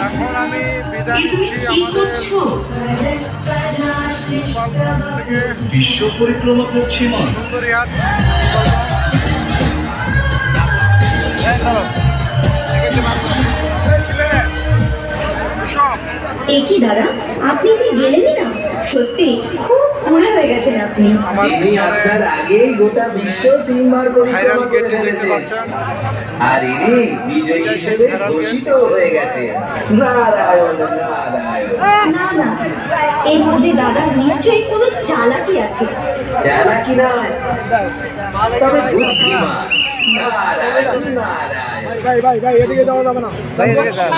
এখন আমি বিদায় নিচ্ছি আমাদের থেকে বিশ্ব পরিক্রমা করছি একই দাদা? আপনি যে গেলেনই না সত্যি খুব ঘুরে হয়ে আপনি আমার আপনার আগেই গোটা বিশ্ব তিনবার পরিক্রমা করে গেটে দেখতে ফেলেছেন পাচ্ছেন আর ইনি বিজয়ী হিসেবে ঘোষিত হয়ে গেছে নারায়ণ নারায়ণ না না এর মধ্যে দাদার নিশ্চয়ই কোনো চালাকি আছে চালাকি নয় তবে বুদ্ধিমান নারায়ণ নারায়ণ ভাই এদিকে যাও